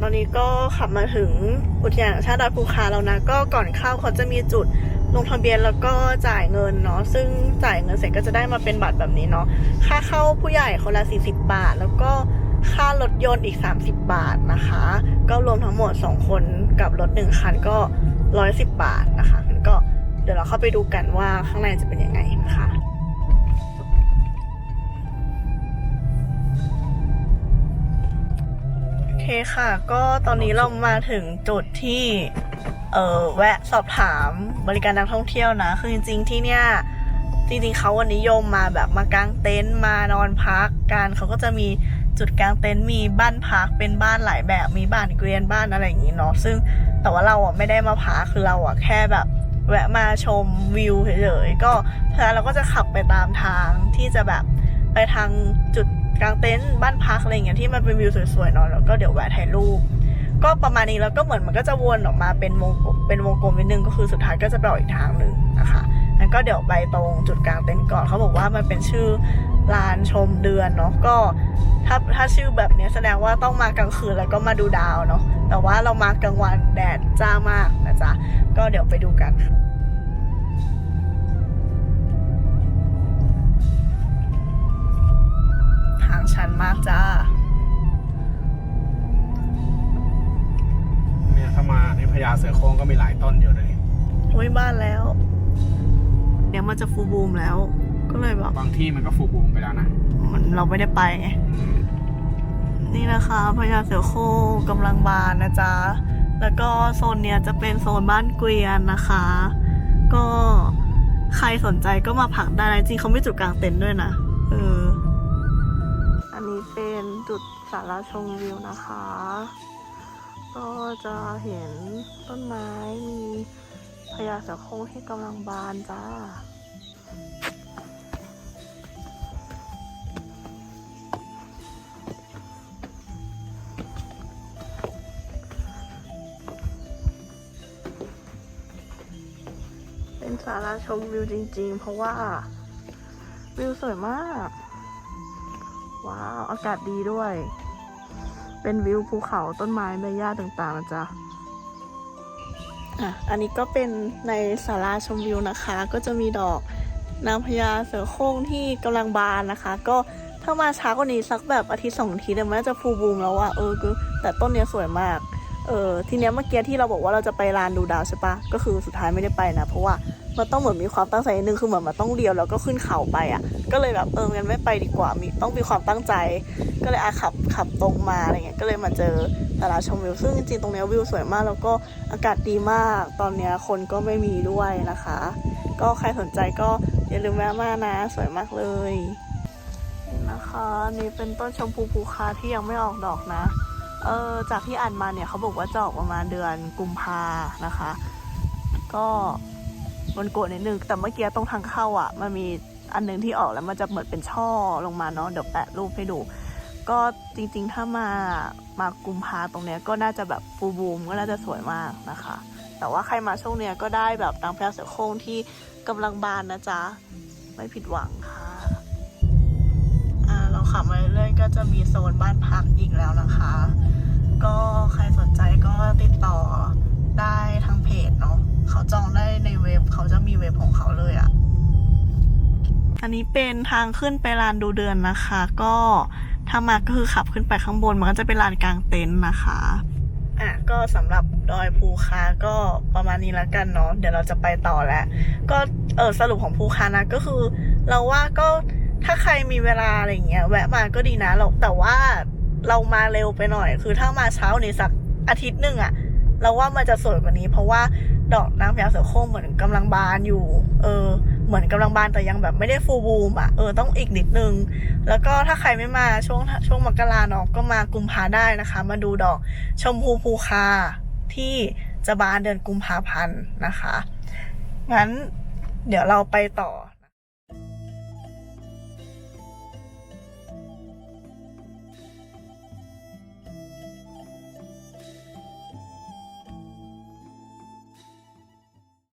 ตอนนี้ก็ขับมาถึงอุทยานชาติดอยภูคาแล้วนะ ก็ก่อนเข้าเขาจะมีจุดลงทะเบียนแล้วก็จ่ายเงินเนาะซึ่งจ่ายเงินเสร็จก็จะได้มาเป็นบัตรแบบนี้เนาะค่าเข้าผู้ใหญ่คนละ 40 บาท แล้วก็ค่ารถยนต์อีก 30 บาทนะคะ ก็รวมทั้งหมด 2 คนกับรถ1คันก็ 110 บาทนะคะก็เดี๋ยวเราเข้าไปดูกันว่าข้างในจะเป็นยังไงนะคะ เคค่ะ ก็ตอนนี้เรามาถึงจุดที่ เออแวะสอบถามบริการนักท่องเที่ยวนะ คือจริงๆที่เนี่ย จริงๆเขาวันนิยมมาแบบมากางเต็นท์มานอนพักกันเขาก็จะมีจุดกางเต็นท์มีบ้านพักเป็นบ้านหลายแบบมีบ้านเกวียนบ้านอะไรอย่างนี้เนาะซึ่งแต่ว่าเราอะไม่ได้มาพักคือเราอะแค่แบบ แวะมาชมวิวเฉยๆก็เพราะฉะนั้นเราก็จะขับไปตามทางที่จะแบบไปทางจุด กลางเต็นท์บ้านพักอะไรอย่างเงี้ยที่มันเป็นวิวสวยๆเนาะแล้วก็เดี๋ยวแวะถ่ายรูปก็ประมาณนี้แล้วก็เหมือนมันก็จะวนออกมาเป็นวงเป็นวงกลมนิดนึงก็คือสุดท้ายก็จะไปออกอีกทางหนึ่งนะคะงั้นก็เดี๋ยวไปตรงจุดกลางเต็นท์ก่อนเขาบอกว่ามันเป็นชื่อลานชมเดือนเนาะก็ถ้าถ้าชื่อแบบเนี้ยแสดงว่าต้องมากลางคืนแล้วก็มาดูดาวเนาะแต่ว่าเรามากลางวันแดดจ้ามากนะจ๊ะก็เดี๋ยวไปดูกัน ญาเสือโคร่งก็มีหลายต้นอยู่เลยโอ้ยบ้านแล้ว เดี๋ยวมันจะฟูลบูมแล้ว ก็เลยแบบบางที่มันก็ฟูบูมไปแล้วนะมันเราไม่ได้ไปไง อืมนี่นะคะพญาเสือโคร่งกำลังบานนะจ๊ะ แล้วก็โซนเนี้ยจะเป็นโซนบ้านเกวียนนะคะ ก็ใครสนใจก็มาพักได้นะจริงเขาไม่จุดกลางเต็นท์ด้วยนะเออ อันนี้เป็นจุดสาราชมวิวนะคะ ก็จะเห็นต้นไม้มีพญาเสือโคร่งที่กำลังบานจ้าเป็นสาราชมวิวจริงๆ เพราะว่า วิวสวยมาก ว้าว อากาศดีด้วย เป็นวิวภูเขาต้นไม้ใบหญ้าต่างๆนะจ๊ะอะอันนี้ก็เป็นในสาราชมวิวนะคะ ก็จะมีดอกนางพญาเสือโคร่งที่กำลังบานนะคะ ก็ถ้ามาช้ากว่านี้สักแบบอาทิตย์สองอาทิตย์เนี่ยมันน่าจะฟูบูมแล้วอะเออคือแต่ต้นเนี้ยสวยมากเออทีเนี้ยเมื่อกี้ที่เราบอกว่าเราจะไปลานดูดาวใช่ปะก็คือสุดท้ายไม่ได้ไปนะ เพราะว่า มันต้องเหมือนมีความตั้งใจนิดนึงคือเหมือนมันต้องเลี้ยวแล้วก็ขึ้นเขาไปอะ ก็เลยแบบเอองั้นไม่ไปดีกว่ามีต้องมีความตั้งใจ ก็เลยอาขับขับตรงมาอะไรเงี้ยก็เลยมาเจอตลาดชมวิวซึ่งจริงๆตรงนี้วิวสวยมาก แล้วก็อากาศดีมาก ตอนเนี้ยคนก็ไม่มีด้วยนะคะ ก็ใครสนใจก็อย่าลืมแวะมานะ สวยมากเลยนะคะนี่เป็นต้นชมพูภูคาที่ยังไม่ออกดอกนะเออจากที่อ่านมาเนี่ยเขาบอกว่าจะออกประมาณเดือนกุมภานะคะ ก็ มันโกรธนิดนึงแต่เมื่อกี้ตรงทางเข้าอะ มันมีอันหนึงที่ออกแล้วมันจะเหมือนเป็นช่อลงมาเนาะเดี๋ยวแปะรูปให้ดู ก็จริงๆถ้ามามากุมภาตรงเนี้ยก็น่าจะแบบฟูบูมก็น่าจะสวยมากนะคะ แต่ว่าใครมาช่วงเนี้ยก็ได้แบบนางพญาเสือโคร่งที่กำลังบานนะจ๊ะ ไม่ผิดหวังค่ะ อ่าเราขับมาเรื่อยๆก็จะมีโซนบ้านพักอีก อันนี้เป็นทางขึ้นไปลานดูเดือนนะคะ ก็ถ้ามาก็คือขับขึ้นไปข้างบนมันก็จะเป็นลานกลางเต็นท์นะคะอะก็สำหรับดอยภูคาก็ประมาณนี้แล้วกันเนาะเดี๋ยวเราจะไปต่อแล้ว ก็เออสรุปของภูคานะก็คือ เราว่าก็ถ้าใครมีเวลาอะไรเงี้ยแวะมาก็ดีนะเราแต่ว่าเรามาเร็วไปหน่อย คือถ้ามาเช้านี้สักอาทิตย์หนึ่งอะเราว่ามันจะสวยกว่านี้ เพราะว่า ดอกนางพญาเสือโคร่งเหมือนกำลังบานอยู่ เออ เหมือนกำลังบานแต่ยังแบบไม่ได้ฟูบูมอะ เออต้องอีกนิดนึง แล้วก็ถ้าใครไม่มาช่วงช่วงมกราเนาะก็มากุมภาได้นะคะ มาดูดอกชมพูภูคาที่จะบานเดือนกุมภาพันธ์นะคะ งั้นเดี๋ยวเราไปต่อ